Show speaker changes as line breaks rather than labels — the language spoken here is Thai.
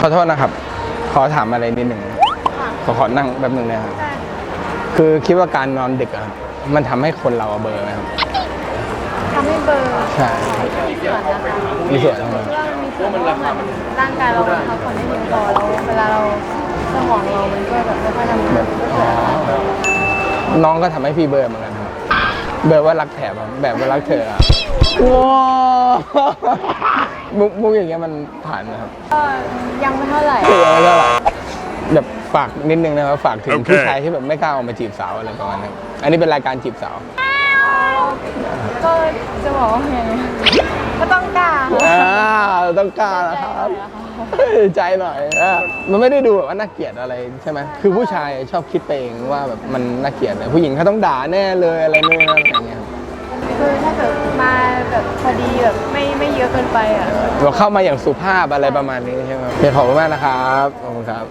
ขอโทษนะครับ ขอถามอะไรนิดหนึ่งขอขอนั่งแป๊บหนึ่งนะครับ
ได้
คือคิดว่าการนอนดึกอะครับมันทำให้คนเราเบลอไหมครับ
ทำให้เบลอร์
ใช่
มีส่วนนะคะ
มีส่วนใช่ไหม
คิดว่ามันมีส่วนเพราะว่าเหมือนร่างกายเราพักผ่อนไม่เพียงพอแล้วเวลาเราสมองเรา มันก็แบบไม่ค่อยทำงาน
น้องก็ทำให้พี่เบลอเหมือนกันครับ เบลอว่ารักแถบอะแบบว่ารักเธออะว้าว มุกมุกอย่างเงี้ยมันผ่านนะครับ
ก็ยังไม่เท่าไหร่
เออแล้วก็แบบฝากนิดนึงนะครับฝากถึง
โอเค
ผู้ชายที่แบบไม่กล้าออกมาจีบสาวอะไรประมาณนั้นอันนี้เป็นรายการจีบสาว
ก็จะบอกว่าไงก็ต้องกล้า
อ่าต้องกล้านะครับเฮ้ยใจหน่อยอะมันไม่ได้ดูแบบว่าน่าเกลียดอะไรใช่ไหมคือผู้ชายชอบคิดไปเองว่าแบบมันน่าเกลียดแต่ผู้หญิงเขาต้องด่าแน่เลยอะไรนู่นนั่นอะไรอย่างเงี้ยครับ
คือถ้าเกิดมาแบบพอดีแบบไม่ไม่เย อะเกินไปอะ
เราเข้ามาอย่างสุภาพอะไรประมาณนี้ใช่ไหมโอเคขอบคุณมากนะครับ ขอบคุณครับ